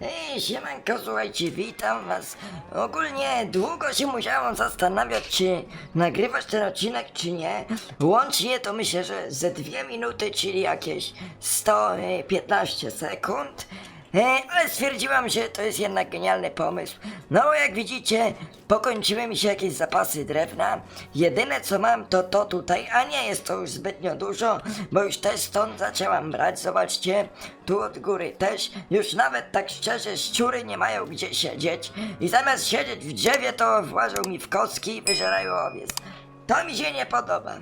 Ej, siemanko, słuchajcie, witam was. Ogólnie długo się musiałam zastanawiać, czy nagrywać ten odcinek, czy nie. Łącznie to myślę, że ze dwie minuty, czyli jakieś 115 sekund. E, ale stwierdziłam, że to jest jednak genialny pomysł. No, jak widzicie, pokończyły mi się jakieś zapasy drewna. Jedyne co mam to to tutaj, a nie jest to już zbytnio dużo, bo już też stąd zaczęłam brać. Zobaczcie, tu od góry też. Już nawet tak szczerze, szczury nie mają gdzie siedzieć. I zamiast siedzieć w drzewie, to włażą mi w kostki i wyżerają owiec. To mi się nie podoba.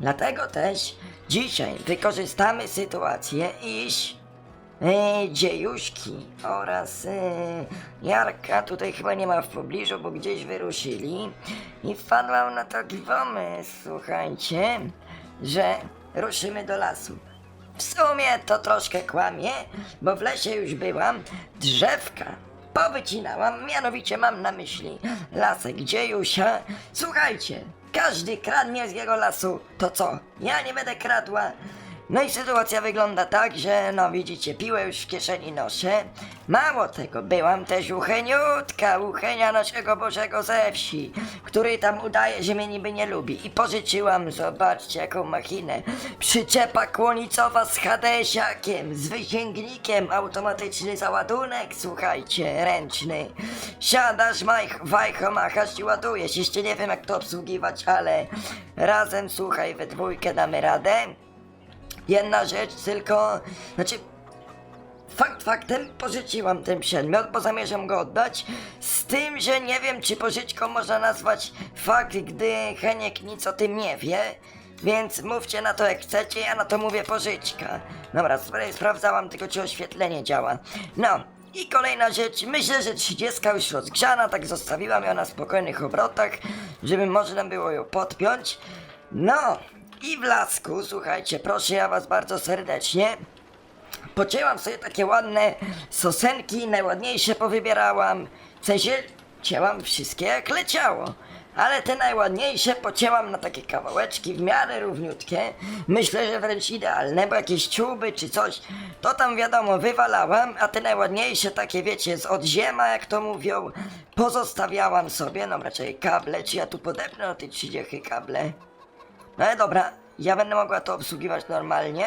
Dlatego też dzisiaj wykorzystamy sytuację, iż e, dziejuszki oraz e, Jarka tutaj chyba nie ma w pobliżu, bo gdzieś wyruszyli i wpadłam na taki pomysł, słuchajcie, że ruszymy do lasu. W sumie to troszkę kłamie, bo w lesie już byłam, drzewka powycinałam, mianowicie mam na myśli lasek dziejusia. Słuchajcie, każdy kradnie z jego lasu, to co, ja nie będę kradła? No i sytuacja wygląda tak, że no widzicie, piłę już w kieszeni noszę. Mało tego, byłam też u Heniutka, u Henia naszego Bożego ze wsi, który tam udaje, że mnie niby nie lubi. I pożyczyłam, zobaczcie jaką machinę, przyczepa kłonicowa z hadesiakiem, z wysięgnikiem, automatyczny załadunek, słuchajcie, ręczny. Siadasz, majch, wajcho machasz i ładujesz. Jeszcze nie wiem jak to obsługiwać, ale razem, słuchaj, we dwójkę damy radę. Jedna rzecz tylko, znaczy Fakt faktem pożyczyłam ten przedmiot, bo zamierzam go oddać. Z tym, że nie wiem, czy pożyczką można nazwać fakt, gdy Heniek nic o tym nie wie. Więc mówcie na to jak chcecie, ja na to mówię pożyczka. Dobra, spra- sprawdzałam tylko, czy oświetlenie działa. No, i kolejna rzecz, myślę, że 30 już rozgrzana, tak zostawiłam ją na spokojnych obrotach, żeby można było ją podpiąć. No, i w lasku, słuchajcie, proszę ja was bardzo serdecznie. Pocięłam sobie takie ładne sosenki, najładniejsze powybierałam. W sensie cięłam wszystkie jak leciało. Ale te najładniejsze pocięłam na takie kawałeczki w miarę równiutkie. Myślę, że wręcz idealne, bo jakieś ciuby czy coś, to tam wiadomo wywalałam, a te najładniejsze takie wiecie z odziema, jak to mówią, pozostawiałam sobie, no raczej kable, czy ja tu podepnę o te 30 kable. No ale dobra, ja będę mogła to obsługiwać normalnie.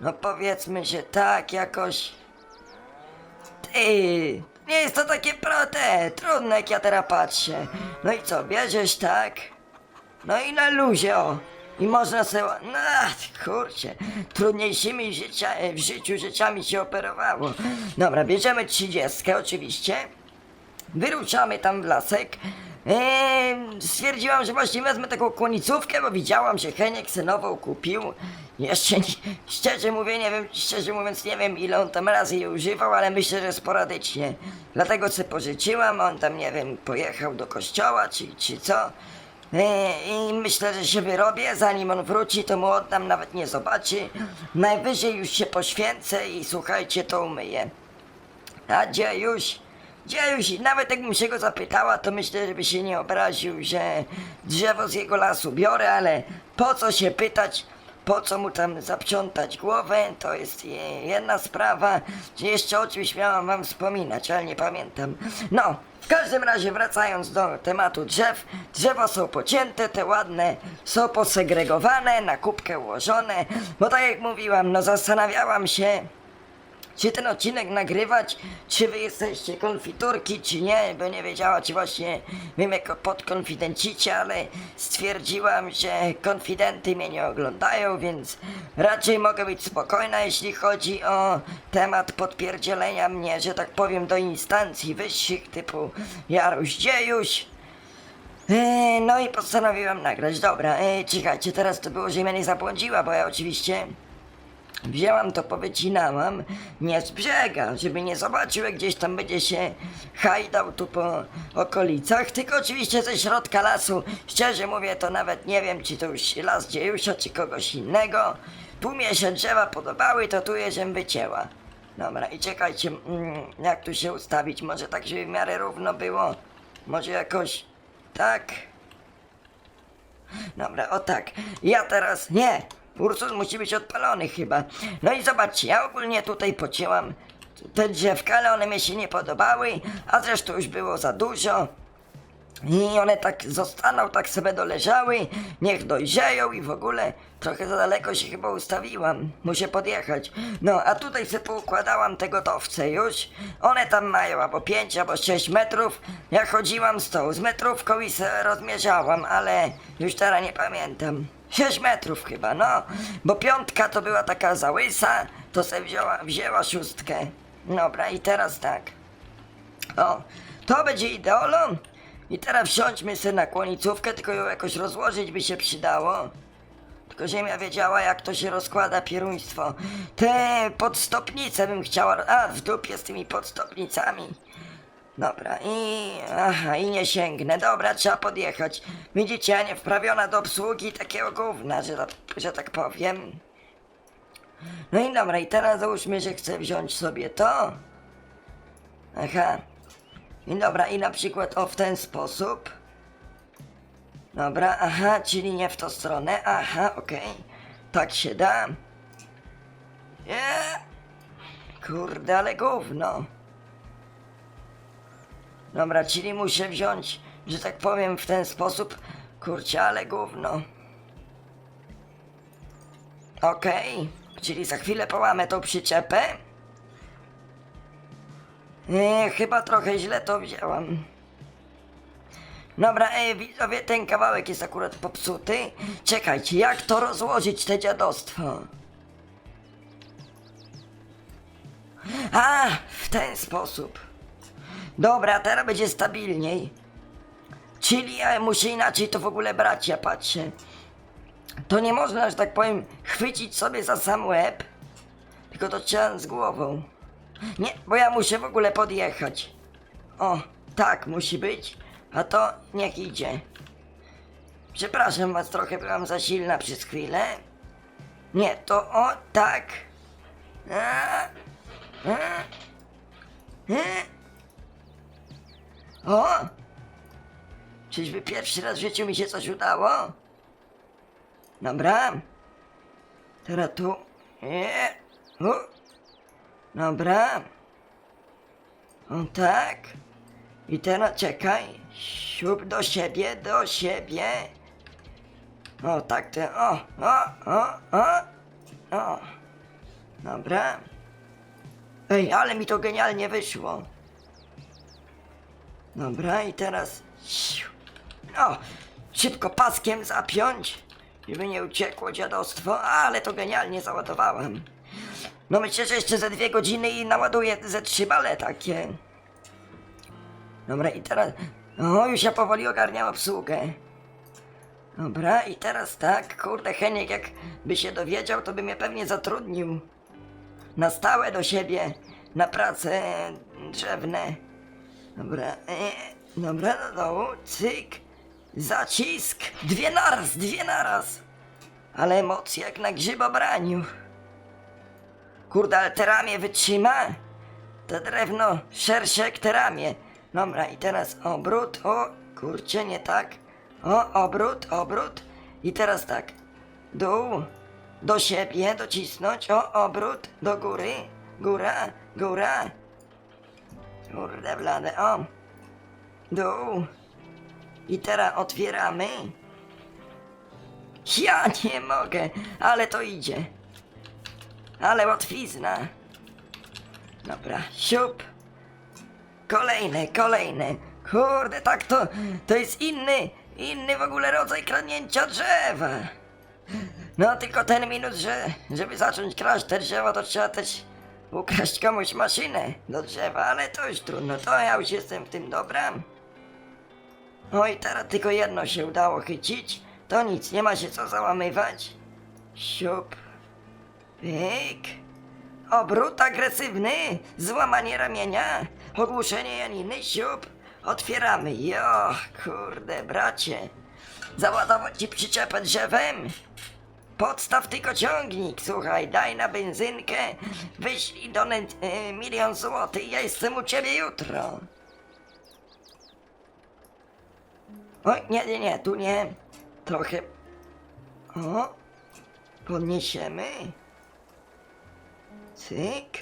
No powiedzmy, że tak jakoś. Ty, nie jest to takie prote, trudne jak ja teraz patrzę. No i co, bierzesz tak? No i na luzie o. I można sobie, no kurczę, trudniejszymi życia, w życiu rzeczami się operowało. Dobra, bierzemy trzydziestkę oczywiście. Wyruszamy tam w lasek. Eee, stwierdziłam, że właśnie wezmę taką kłonicówkę, bo widziałam, że Heniek se kupił. Jeszcze nie, szczerze mówię, nie wiem, szczerze mówiąc nie wiem ile on tam razy jej używał, ale myślę, że sporadycznie. Dlatego se pożyczyłam, on tam nie wiem, pojechał do kościoła czy, czy co. Eee, I myślę, że się wyrobię, zanim on wróci, to mu oddam, nawet nie zobaczy. Najwyżej już się poświęcę i słuchajcie, to umyję. A już? Gdzie już? Nawet jakbym się go zapytała, to myślę, żeby się nie obraził, że drzewo z jego lasu biorę, ale po co się pytać, po co mu tam zaprzątać głowę, to jest je- jedna sprawa. Jeszcze o czymś miałam wam wspominać, ale nie pamiętam. No, w każdym razie wracając do tematu drzew, drzewa są pocięte, te ładne są posegregowane, na kubkę ułożone, bo tak jak mówiłam, no zastanawiałam się, czy ten odcinek nagrywać, czy wy jesteście konfiturki, czy nie, bo nie wiedziała, czy właśnie wiem jako podkonfidencicie, ale stwierdziłam, że konfidenty mnie nie oglądają, więc raczej mogę być spokojna, jeśli chodzi o temat podpierdzielenia mnie, że tak powiem, do instancji wyższych typu Jaruś Dziejuś. Eee, no i postanowiłam nagrać. Dobra, eee, czekajcie, teraz to było, że mnie nie zabłądziła, bo ja oczywiście Wzięłam to, powycinałam, nie z żeby nie zobaczył, jak gdzieś tam będzie się hajdał tu po okolicach, tylko oczywiście ze środka lasu. Szczerze mówię, to nawet nie wiem, czy to już las Dziejusia, czy kogoś innego. Tu mnie się drzewa podobały, to tu je żem wycięła. Dobra, i czekajcie, mm, jak tu się ustawić, może tak, żeby w miarę równo było. Może jakoś tak. Dobra, o tak. Ja teraz. Nie! Ursus musi być odpalony chyba. No i zobaczcie, ja ogólnie tutaj pocięłam te drzewka, ale one mi się nie podobały, a zresztą już było za dużo. I one tak zostaną, tak sobie doleżały, niech dojrzeją i w ogóle trochę za daleko się chyba ustawiłam. Muszę podjechać. No, a tutaj sobie poukładałam te gotowce już. One tam mają albo 5, albo 6 metrów. Ja chodziłam z tą, z metrówką i se rozmierzałam, ale już teraz nie pamiętam. 6 metrów chyba, no. Bo piątka to była taka załysa, to se wzięła, wzięła szóstkę. Dobra, i teraz tak. O, to będzie ideolo. I teraz wsiądźmy sobie na kłonicówkę, tylko ją jakoś rozłożyć by się przydało. Tylko ziemia wiedziała, jak to się rozkłada pieruństwo. Te podstopnice bym chciała... A, w dupie z tymi podstopnicami. Dobra, i... Aha, i nie sięgnę. Dobra, trzeba podjechać. Widzicie, nie wprawiona do obsługi takiego gówna, że, tak- że tak powiem. No i dobra, i teraz załóżmy, że chcę wziąć sobie to. Aha. I dobra, i na przykład o w ten sposób. Dobra, aha, czyli nie w tą stronę. Aha, okej. Tak się da. Nie. Kurde, ale gówno. Dobra, czyli muszę wziąć, że tak powiem, w ten sposób. Kurczę, ale gówno. Okej, czyli za chwilę połamę tą przyczepę. Nie, chyba trochę źle to wzięłam. Dobra, ej, widzowie, ten kawałek jest akurat popsuty. Czekajcie, jak to rozłożyć, te dziadostwo? A, w ten sposób. Dobra, teraz będzie stabilniej. Czyli ja muszę inaczej to w ogóle brać, ja patrzę. To nie można, że tak powiem, chwycić sobie za sam łeb, tylko to trzeba z głową. Nie, bo ja muszę w ogóle podjechać. O, tak musi być. A to niech idzie. Przepraszam was, trochę byłam za silna przez chwilę. Nie, to o, tak. A, a, a. O! Czyżby pierwszy raz w życiu mi się coś udało? Dobra. Teraz tu. Nie. U. Dobra. O tak. I teraz czekaj. Siup do siebie, do siebie. O tak te. O, o, o, o. O. Dobra. Ej, ale mi to genialnie wyszło. Dobra, i teraz. O! Szybko paskiem zapiąć, żeby nie uciekło dziadostwo, ale to genialnie załadowałem. No myślę, że jeszcze ze dwie godziny i naładuję ze trzy bale takie. Dobra, i teraz... O, już ja powoli ogarniam obsługę. Dobra, i teraz tak, kurde, Heniek jakby się dowiedział, to by mnie pewnie zatrudnił. Na stałe do siebie, na prace drzewne. Dobra, e, dobra, do dołu, cyk, zacisk, dwie naraz, dwie naraz. Ale emocje jak na grzybobraniu. Kurde, ale te ramię wytrzyma? To drewno szersze jak te ramię. Dobra, i teraz obrót, o, kurczę, nie tak. O, obrót, obrót. I teraz tak, dół, do siebie, docisnąć, o, obrót, do góry, góra, góra. Kurde blade, o. Dół. I teraz otwieramy. Ja nie mogę, ale to idzie. Ale łatwizna. Dobra, siup. Kolejne, kolejne. Kurde, tak to, to jest inny, inny w ogóle rodzaj kradnięcia drzewa. No tylko ten minus, że żeby zacząć kraść te drzewo, to trzeba też ukraść komuś maszynę do drzewa, ale to już trudno, to ja już jestem w tym dobra. Oj, teraz tylko jedno się udało chycić, to nic, nie ma się co załamywać. Siup. Pyk. Obrót agresywny, złamanie ramienia, ogłuszenie Janiny, siup. Otwieramy, jo, kurde, bracie. Załadować ci przyczepę drzewem? Podstaw tylko ciągnik, słuchaj, daj na benzynkę, wyślij do net, e, milion złotych, ja jestem u ciebie jutro. Oj, nie, nie, nie, tu nie. Trochę. O, podniesiemy. Cyk.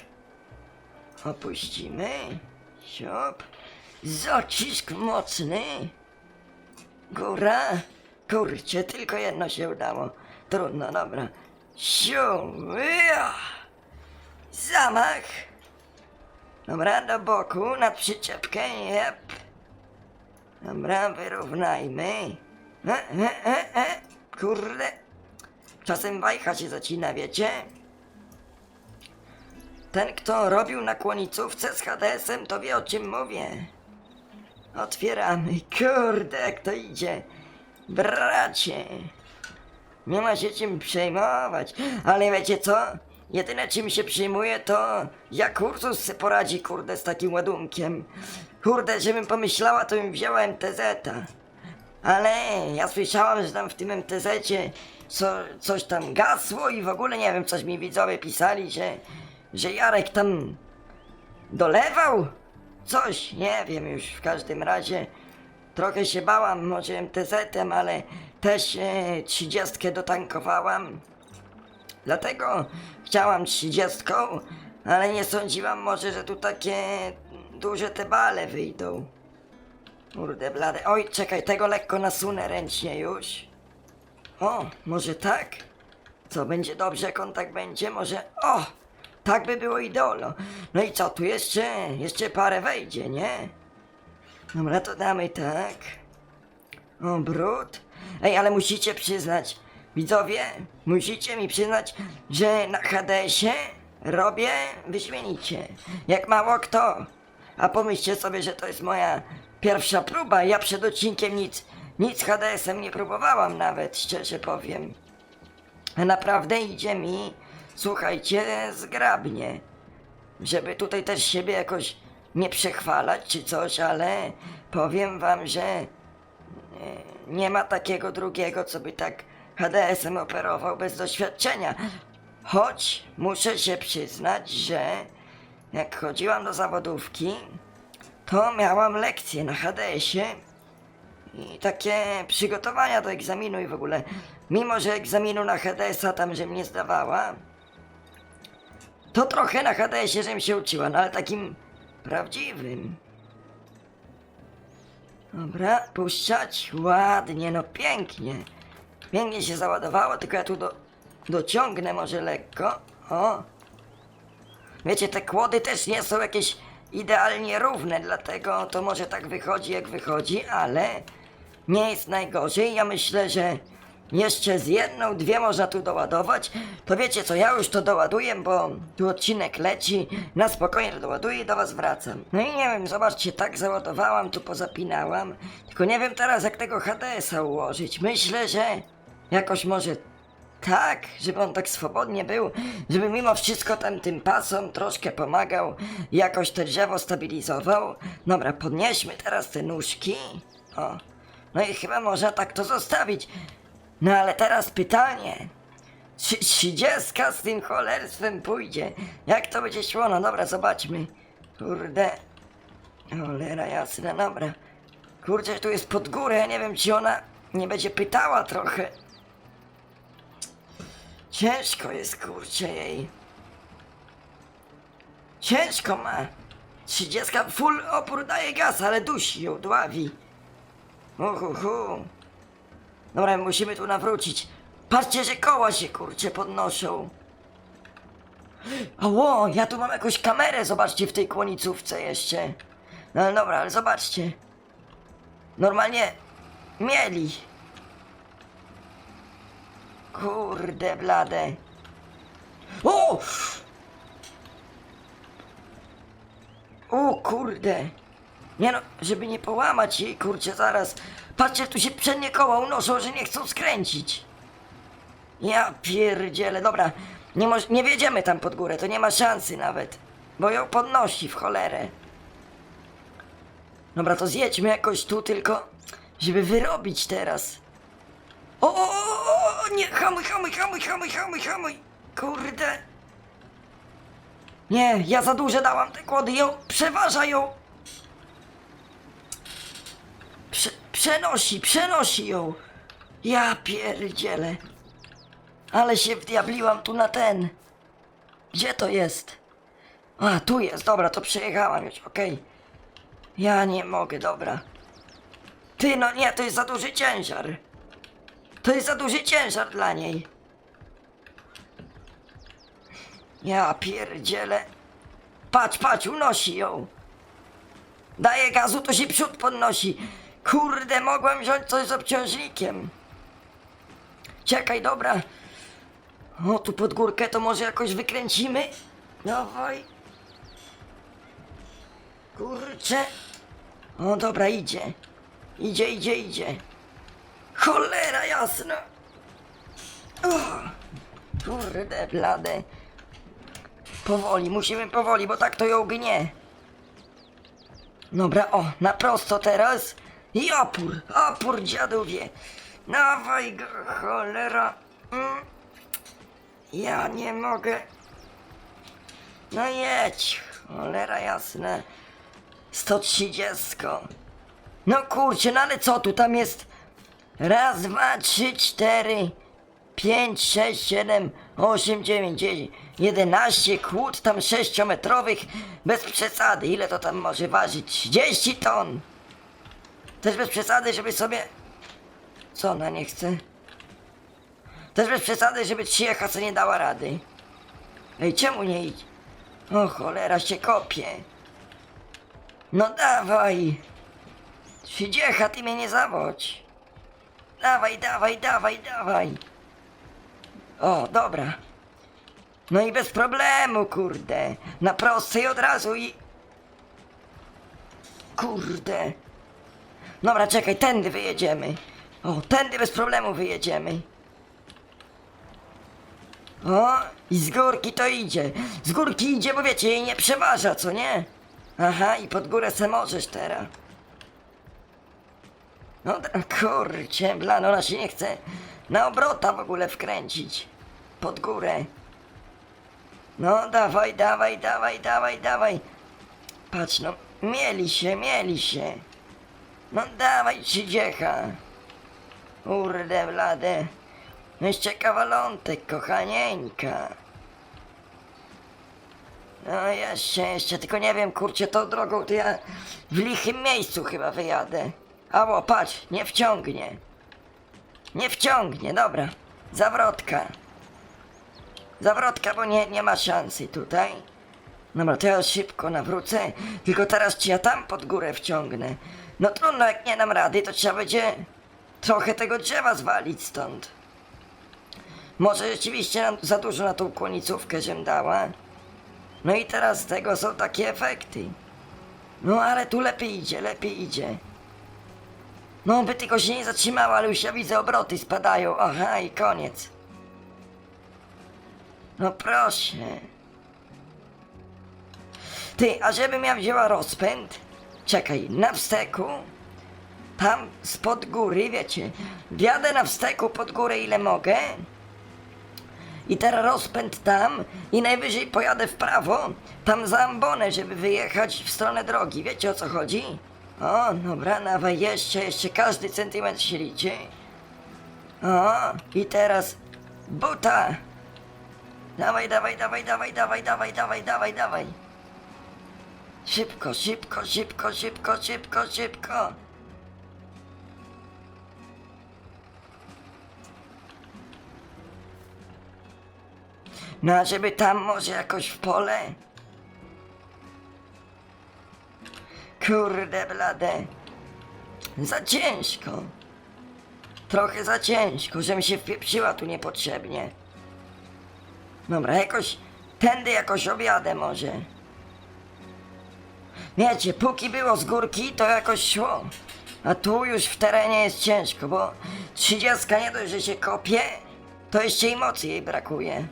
Opuścimy. Siop. Zacisk mocny. Góra. Kurczę, tylko jedno się udało. Trudno, dobra. Siu. Zamach. Dobra, do boku, na przyczepkę, jep. Dobra, wyrównajmy. E, e, e, e. Kurde. Czasem bajka się zacina, wiecie? Ten, kto robił na kłonicówce z HDS-em, to wie o czym mówię. Otwieramy. Kurde, jak to idzie. Bracie. Nie ma się czym przejmować. Ale wiecie co? Jedyne czym się przejmuję to jak Ursus se poradzi kurde z takim ładunkiem. Kurde, żebym pomyślała to bym wzięła MTZ-a. Ale ja słyszałam, że tam w tym MTZ-cie co, coś tam gasło i w ogóle nie wiem, coś mi widzowie pisali, że, że Jarek tam dolewał? Coś, nie wiem już w każdym razie. Trochę się bałam może MTZ-em, ale też e, 30 dotankowałam. Dlatego chciałam 30, ale nie sądziłam może, że tu takie duże te bale wyjdą. Kurde blade. Oj, czekaj, tego lekko nasunę ręcznie już. O, może tak? Co, będzie dobrze, jak on tak będzie? Może... O! Tak by było ideolo. No i co, tu jeszcze, jeszcze parę wejdzie, nie? Dobra, to damy tak. O, brud. Ej, ale musicie przyznać, widzowie, musicie mi przyznać, że na HDS-ie robię wyśmienicie. Jak mało kto. A pomyślcie sobie, że to jest moja pierwsza próba. Ja przed odcinkiem nic, nic HDS-em nie próbowałam nawet, szczerze powiem. A naprawdę idzie mi, słuchajcie, zgrabnie. Żeby tutaj też siebie jakoś nie przechwalać czy coś, ale powiem wam, że nie ma takiego drugiego, co by tak HDS-em operował bez doświadczenia. Choć muszę się przyznać, że jak chodziłam do zawodówki, to miałam lekcje na HDS-ie i takie przygotowania do egzaminu i w ogóle. Mimo, że egzaminu na HDS-a tam, żem nie zdawała, to trochę na HDS-ie, żem się uczyła, no ale takim prawdziwym. Dobra, puszczać. Ładnie, no pięknie. Pięknie się załadowało, tylko ja tu do, dociągnę może lekko. O. Wiecie, te kłody też nie są jakieś idealnie równe, dlatego to może tak wychodzi jak wychodzi, ale nie jest najgorzej. Ja myślę, że jeszcze z jedną, dwie można tu doładować. To wiecie co, ja już to doładuję, bo tu odcinek leci. Na spokojnie to doładuję i do was wracam. No i nie wiem, zobaczcie, tak załadowałam, tu pozapinałam. Tylko nie wiem teraz jak tego HDS-a ułożyć. Myślę, że jakoś może tak, żeby on tak swobodnie był, żeby mimo wszystko tam tym pasom troszkę pomagał, jakoś to drzewo stabilizował. Dobra, podnieśmy teraz te nóżki. O, no i chyba można tak to zostawić. No ale teraz pytanie. Czy trzydziestka z tym cholerstwem pójdzie? Jak to będzie szło? No dobra, zobaczmy. Kurde. Cholera jasna, dobra. Kurczę, tu jest pod górę, ja nie wiem czy ona nie będzie pytała trochę. Ciężko jest, kurczę jej. Ciężko ma. Trzydziestka full opór daje gaz, ale dusi ją, dławi. Uhuhu. Dobra, musimy tu nawrócić. Patrzcie, że koła się, kurczę, podnoszą. Ało, ja tu mam jakąś kamerę, zobaczcie, w tej kłonicówce jeszcze. No ale dobra, ale zobaczcie. Normalnie mieli. Kurde blade. O! O kurde. Nie no, żeby nie połamać jej, kurczę, zaraz. Patrzcie, tu się przednie koła unoszą, że nie chcą skręcić. Ja pierdzielę, dobra. Nie, moż- nie wiedziemy tam pod górę, to nie ma szansy nawet. Bo ją podnosi w cholerę. Dobra, to zjedźmy jakoś tu tylko, żeby wyrobić teraz. O, o, o, o, nie, hamuj, hamuj, hamuj, hamuj, hamuj, hamuj. Kurde. Nie, ja za duże dałam te kłody, ją, przeważa ją. Prze, przenosi, przenosi ją. Ja pierdzielę. Ale się wdiabliłam tu na ten. Gdzie to jest? A, tu jest, dobra, to przejechałam już, okej. Ja nie mogę, dobra. Ty, no nie, to jest za duży ciężar. To jest za duży ciężar dla niej. Ja pierdzielę. Patrz, patrz, unosi ją. Daje gazu, to się przód podnosi. Kurde, mogłem wziąć coś z obciążnikiem. Czekaj, dobra. O, tu pod górkę to może jakoś wykręcimy? Dawaj. Kurczę. O, dobra, idzie. Idzie, idzie, idzie. Cholera jasna. O, kurde, blade. Powoli, musimy powoli, bo tak to ją gnie. Dobra, o, na prosto teraz. I opór, opór dziadowie. Dawaj go, cholera. Mm. Ja nie mogę. No jedź, cholera jasna. 130. No kurczę, no ale co tu, tam jest raz, dwa, trzy, cztery, pięć, sześć, siedem, osiem, dziewięć, dziesięć, jedenaście kłód tam sześciometrowych, bez przesady, ile to tam może ważyć? 30 ton! Też bez przesady, żeby sobie... Co ona nie chce? Też bez przesady, żeby trzyjecha co nie dała rady. Ej, czemu nie idź? O cholera, się kopie. No dawaj! Trzydziecha, ty mnie nie zawodź. Dawaj, dawaj, dawaj, dawaj. O, dobra. No i bez problemu, kurde. Na prostej od razu i... Kurde. Dobra, czekaj, tędy wyjedziemy. O, tędy bez problemu wyjedziemy. O, i z górki to idzie. Z górki idzie, bo wiecie, jej nie przeważa, co nie? Aha, i pod górę se możesz teraz. No kurczę, blano, ona się nie chce na obrota w ogóle wkręcić. Pod górę. No dawaj, dawaj, dawaj, dawaj, dawaj. Patrz no, mieli się, mieli się. No dawaj, trzydziecha. Urde blade. No jeszcze kawalątek, kochanieńka. No jeszcze, jeszcze, tylko nie wiem, kurczę, tą drogą to ja w lichym miejscu chyba wyjadę. Ało, patrz, nie wciągnie. Nie wciągnie, dobra. Zawrotka. Zawrotka, bo nie, nie ma szansy tutaj. Dobra, to ja szybko nawrócę. Tylko teraz czy ja tam pod górę wciągnę? No trudno, jak nie dam rady, to trzeba będzie trochę tego drzewa zwalić stąd. Może rzeczywiście za dużo na tą kłonicówkę żem dała. No i teraz z tego są takie efekty. No ale tu lepiej idzie, lepiej idzie. No by tylko się nie zatrzymała, ale już ja widzę obroty spadają. Aha i koniec. No proszę. Ty, a żebym ja wzięła rozpęd? Czekaj, na wsteku? Tam spod góry, wiecie. Wjadę na wsteku pod górę ile mogę. I teraz rozpęd tam i najwyżej pojadę w prawo, tam za ambonę, żeby wyjechać w stronę drogi. Wiecie o co chodzi? O, dobra, nawet jeszcze, jeszcze każdy centymetr się liczy. O, i teraz buta. Dawaj, dawaj, dawaj, dawaj, dawaj, dawaj, dawaj, dawaj. Szybko, szybko, szybko, szybko, szybko, szybko. No a żeby tam może jakoś w pole? Kurde blade. Za ciężko. Trochę za ciężko, żebym się wpieprzyła tu niepotrzebnie. Dobra, jakoś tędy jakoś objadę może. Wiecie, póki było z górki, to jakoś szło. A tu już w terenie jest ciężko, bo trzydziestka nie dość, że się kopie, to jeszcze i mocy jej brakuje.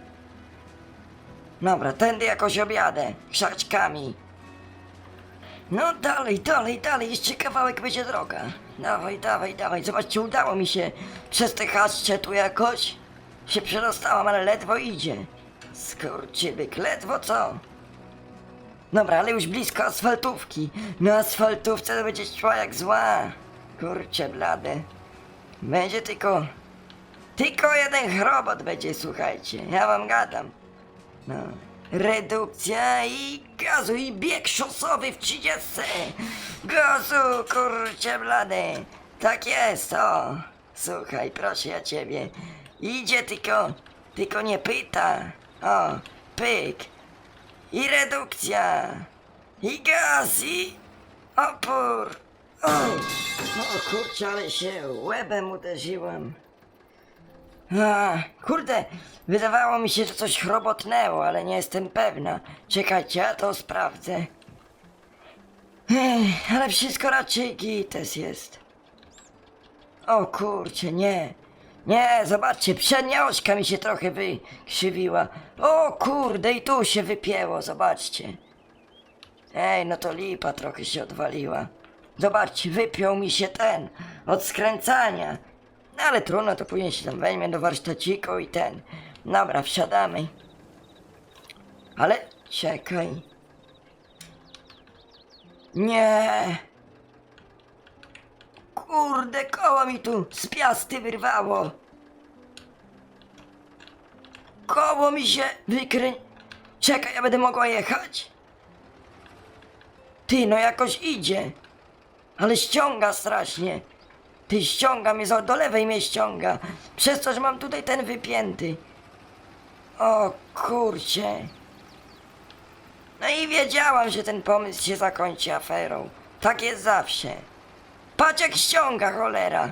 Dobra, tędy jakoś objadę, krzaczkami. No dalej, dalej, dalej, jeszcze kawałek będzie droga. Dawaj, dawaj, dawaj, zobaczcie, udało mi się przez te chaszcze tu jakoś. Się przedostałam, ale ledwo idzie. Skurczybyk, ledwo co? Dobra, ale już blisko asfaltówki. Na asfaltówce to będzie szła jak zła. Kurcze blade. Będzie tylko... Tylko jeden chrobot będzie, słuchajcie. Ja wam gadam. No. redukcja i gazu i bieg szosowy w 30. Gazu, kurczę blady. Tak jest, o. Słuchaj, proszę ja ciebie. Idzie tylko, tylko nie pyta. O, pyk. I redukcja. I gaz, i opór. O, o kurczę, ale się łebem uderzyłem. A, kurde, wydawało mi się, że coś chrobotnęło, ale nie jestem pewna. Czekajcie, ja to sprawdzę. Ech, ale wszystko raczej gites jest. O kurcie, nie. Nie, zobaczcie, przednia ośka mi się trochę wykrzywiła. O kurde, i tu się wypięło, zobaczcie. Ej, no to lipa trochę się odwaliła. Zobaczcie, wypiął mi się ten, od skręcania. No ale trudno, to później się tam weźmie do warsztaciku i ten. Dobra, wsiadamy. Ale czekaj. Nie. Kurde, koło mi tu z piasty wyrwało. Koło mi się wykrę... Czekaj, ja będę mogła jechać? Ty, no jakoś idzie. Ale ściąga strasznie. Ty ściąga mnie, do lewej mnie ściąga. Przez to, że mam tutaj ten wypięty. O kurcie. No i wiedziałam, że ten pomysł się zakończy aferą. Tak jest zawsze. Patrz jak ściąga cholera.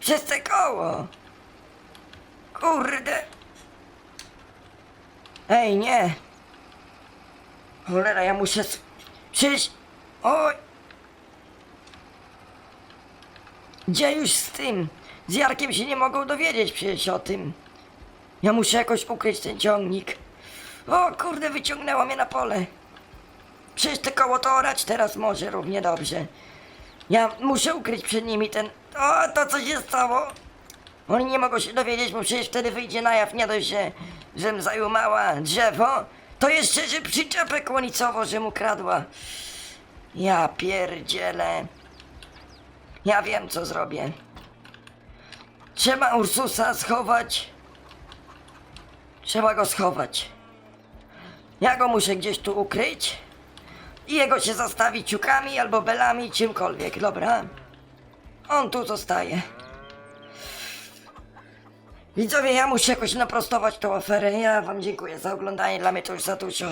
Przez te koło. Kurde. Ej, nie. Cholera, ja muszę... Przecież... Oj. Gdzie już z tym? Z Jarkiem się nie mogą dowiedzieć przecież o tym. Ja muszę jakoś ukryć ten ciągnik. O kurde, wyciągnęło mnie na pole. Przecież te koło to orać teraz może równie dobrze. Ja muszę ukryć przed nimi ten... O, to co się stało? Oni nie mogą się dowiedzieć, bo przecież wtedy wyjdzie na jaw nie dość, że, żem zajumała drzewo, to jeszcze, że przyczepę kłonicową, żem ukradła. Ja pierdzielę. Ja wiem, co zrobię. Trzeba Ursusa schować. Trzeba go schować. Ja go muszę gdzieś tu ukryć. I jego się zastawi ciukami albo belami, czymkolwiek, dobra? On tu zostaje. Widzowie, ja muszę jakoś naprostować tą aferę. Ja wam dziękuję za oglądanie, dla mnie to już za dużo.